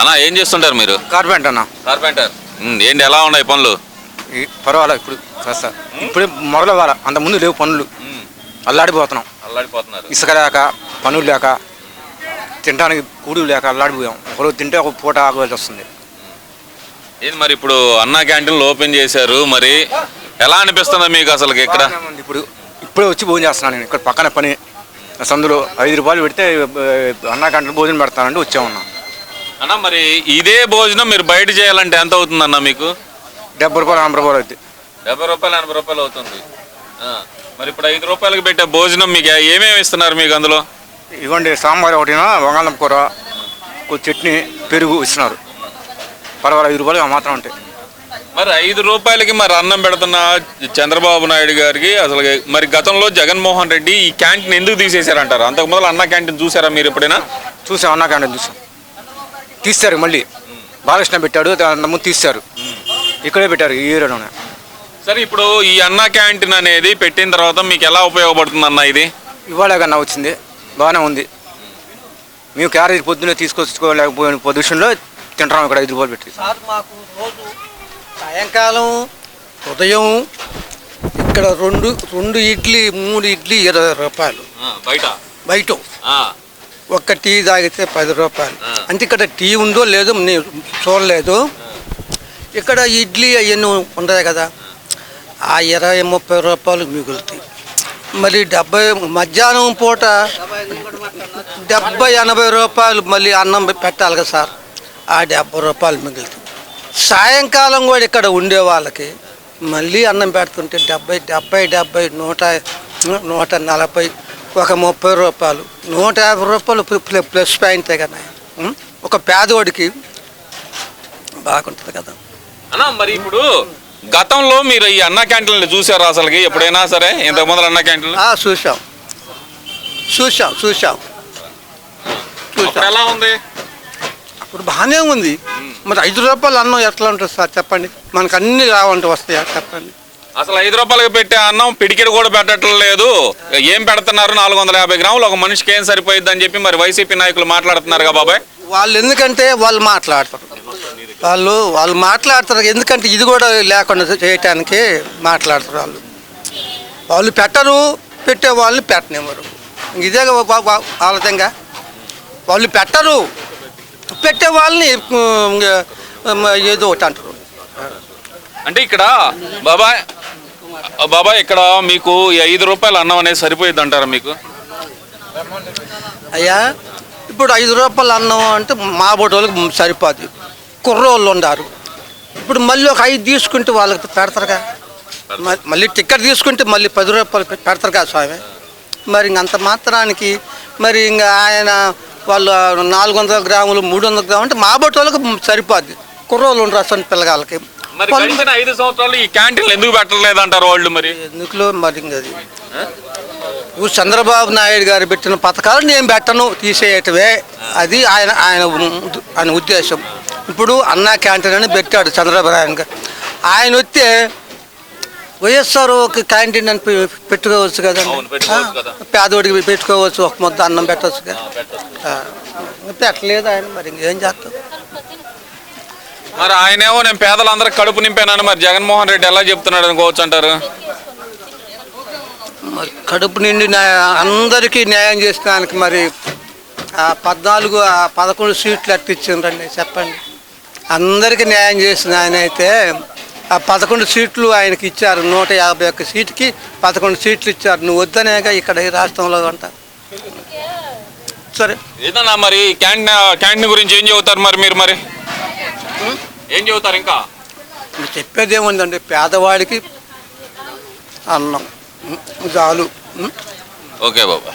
అన్న ఏం చేస్తుంటారు మీరు? కార్పెంట్ అన్న. కార్పెంటర్. ఏంటి ఎలా ఉన్నాయి పనులు? ఈ పర్వాలేదు ఇప్పుడు కాస్త. ఇప్పుడే మొదలు వాళ్ళ అంత ముందు లేవు పనులు. అల్లాడిపోతున్నాం. అల్లాడిపోతున్నారు. ఇసుక లేక పనులు లేక తినడానికి కూడు లేక అల్లాడిపోయాం. ఒకరోజు తింటే ఒక పూట ఆకలి వస్తుంది. ఏంటి మరి ఇప్పుడు అన్నా క్యాంటీన్లు ఓపెన్ చేశారు మరి ఎలా అనిపిస్తుంది మీకు అసలు ఇక్కడ? బాగానే ఉంది. ఇప్పుడు ఇప్పుడే వచ్చి భోజనం చేస్తున్నాను నేను. ఇక్కడ పక్కన పని సందులో ఐదు రూపాయలు పెడితే ఆ, అన్నా గంటలు భోజనం పెడతానంటే వచ్చామన్నా. అన్న మరి ఇదే భోజనం మీరు బయట చేయాలంటే ఎంత అవుతుందన్న మీకు? డెబ్బై రూపాయలు ఎనభై రూపాయలు అవుతుంది డెబ్బై రూపాయలు ఎనభై రూపాయలు అవుతుంది. మరి ఇప్పుడు ఐదు రూపాయలకి పెట్టే భోజనం మీకు ఏమేమి ఇస్తున్నారు మీకు అందులో? ఇవ్వండి సాంబార్ ఒకటినా బంగాళం కూర చట్నీ పెరుగు ఇస్తున్నారు. పర్వాలేదు ఐదు రూపాయలు మాత్రం ఉంటాయి. మరి ఐదు రూపాయలకి మరి అన్నం పెడుతున్న చంద్రబాబు నాయుడు గారికి అసలు మరి గతంలో జగన్మోహన్ రెడ్డి ఈ క్యాంటీన్ ఎందుకు తీసేశారంటారు? అంతకు మొదలు అన్న క్యాంటీన్ చూసారా మీరు ఎప్పుడైనా? చూసాం అన్నా క్యాంటీన్ చూసాం. తీస్తారు మళ్ళీ. బాలకృష్ణ పెట్టాడు ముందు తీస్తారు. ఇక్కడే పెట్టారు ఈ ఏరియాలోనే సరే ఇప్పుడు ఈ అన్న క్యాంటీన్ అనేది పెట్టిన తర్వాత మీకు ఎలా ఉపయోగపడుతుంది అన్న ఇది? ఇవాళ కన్నా వచ్చింది బాగానే ఉంది. మేము క్యారేజ్ పొద్దున్నే తీసుకొచ్చుకోలేకపోయిన పొజిషన్లో తింటాం ఇక్కడ ఐదు రూపాయలు పెట్టి. సార్ మాకు రోజు సాయంకాలం ఉదయం ఇక్కడ రెండు రెండు ఇడ్లీ మూడు ఇడ్లీ ఇరవై రూపాయలు. బయట? బయట. ఒక్క టీ తాగితే పది రూపాయలు. అంటే ఇక్కడ టీ ఉందో లేదో నేను చూడలేదు. ఇక్కడ ఇడ్లీ అవన్నీ ఉంటాయి కదా. ఆ ఇరవై ముప్పై రూపాయలు మిగులుతాయి. మరి డెబ్బై మధ్యాహ్నం పూట డెబ్బై ఎనభై రూపాయలు మళ్ళీ అన్నం పెట్టాలి కదా సార్. ఆ డెబ్బై రూపాయలు మిగులుతాయి. సాయంకాలం కూడా ఇక్కడ ఉండే వాళ్ళకి మళ్ళీ అన్నం పెడుతుంటే డెబ్బై డెబ్బై డెబ్బై నూట నూట నలభై ఒక ముప్పై రూపాయలు నూట యాభై రూపాయలు ప్ల- ప్ల- ప్లస్ పాయింటే కదా? ఒక పేదవాడికి బాగుంటుంది కదా. అన్న మరి ఇప్పుడు గతంలో మీరు ఈ అన్న క్యాంటీన్లు చూసారా అసలుకి? ఎప్పుడైనా సరే? ఇంతకు ముందు అన్న క్యాంటీన్లు? ఆ, చూసాం చూసాం చూసాం చూసాం ఎలా ఉంది? ఇప్పుడు బాగానే ఉంది. మరి ఐదు రూపాయలు అన్నం ఎట్లా ఉంటుంది సార్ చెప్పండి? మనకు అన్ని రావంటే వస్తాయా? చెప్పండి. అసలు ఐదు రూపాయలకి పెట్టే అన్నం పిడికిడి కూడా పెట్టడం లేదు. ఏం పెడుతున్నారు? నాలుగు వందల యాభై గ్రాములు. ఒక మనిషికి ఏం సరిపోయింది అని చెప్పి మరి వైసీపీ నాయకులు మాట్లాడుతున్నారు బాబాయ్? వాళ్ళు ఎందుకంటే వాళ్ళు మాట్లాడతారు. వాళ్ళు వాళ్ళు మాట్లాడతారు. ఎందుకంటే ఇది కూడా లేకుండా చేయటానికి మాట్లాడతారు వాళ్ళు. వాళ్ళు పెట్టరు పెట్టే వాళ్ళని పెట్టనివ్వరు. ఇదే ఆలోచనగా వాళ్ళు పెట్టరు పెట్టే వాళ్ళని ఏదో ఒకటి అంటారు. అంటే ఇక్కడ బాబాయ్ బాబాయ్ ఇక్కడ మీకు ఐదు రూపాయలు అన్నం అనేది సరిపోయింది అంటారా మీకు? అయ్యా ఇప్పుడు ఐదు రూపాయలు అన్నం అంటే మా బోటోళ్ళకి సరిపోదు. కుర్రోళ్ళు ఉన్నారు ఇప్పుడు మళ్ళీ ఒక ఐదు తీసుకుంటే వాళ్ళకి పెడతారుగా మళ్ళీ టికెట్ తీసుకుంటే మళ్ళీ పది రూపాయలు పెడతారుగా పెడతారు కదా స్వామి. మరి ఇంక అంత మాత్రానికి మరి ఇంకా ఆయన వాళ్ళు నాలుగు వందల గ్రాములు మూడు వందల గ్రాములు అంటే మా బోటోళ్ళకి సరిపోద్ది కుర్రోళ్ళు ఉండరు అసలు పిల్లగాళ్ళకి. మరి గడిచిన ఐదు సంవత్సరాలు ఈ క్యాంటీన్లు ఎందుకు పెట్టలేదు అంటారు వాళ్ళు మరి? ఎందుకులో మరి అది? ఇప్పుడు చంద్రబాబు నాయుడు గారు పెట్టిన పథకాలు నేను పెట్టను తీసేయటమే. అది ఆయన ఆయన ఆయన ఉద్దేశం. ఇప్పుడు అన్నా క్యాంటీన్ అని పెట్టాడు చంద్రబాబు నాయుడు గారు. ఆయన వస్తే వైఎస్ఆర్ ఒక క్యాంటీన్ అని పెట్టుకోవచ్చు కదా. పేదోడికి పెట్టుకోవచ్చు ఒక ముద్ద అన్నం పెట్టవచ్చు కదా. పెట్టలేదు ఆయన మరి ఇంకేం చేస్తాం? మరి ఆయనేమో నేను పేదలందరికి కడుపు నింపానని మరి జగన్మోహన్ రెడ్డి ఎలా చెప్తున్నాడు అనుకోవచ్చు అంటారు? మరి కడుపు నిండి అందరికీ న్యాయం చేసినానికి మరి ఆ పద్నాలుగు ఆ పదకొండు సీట్లు ఎట్టిచ్చిండ్రండి చెప్పండి. అందరికీ న్యాయం చేసిన ఆయన అయితే ఆ పదకొండు సీట్లు ఆయనకి ఇచ్చారు నూట యాభై ఒక్క సీటుకి పదకొండు సీట్లు ఇచ్చారు. నువ్వు వద్దనేగా ఇక్కడ ఈ రాష్ట్రంలో అంట. సరే. ఏదన్నా మరి క్యాంటీన్ క్యాంటీన్ గురించి ఏం చెబుతారు మరి మీరు మరి? ఏం చెబుతారు ఇంకా? చెప్పేది ఏముందండి? పేదవాడికి అన్నం. చాలు. ఓకే బాబా.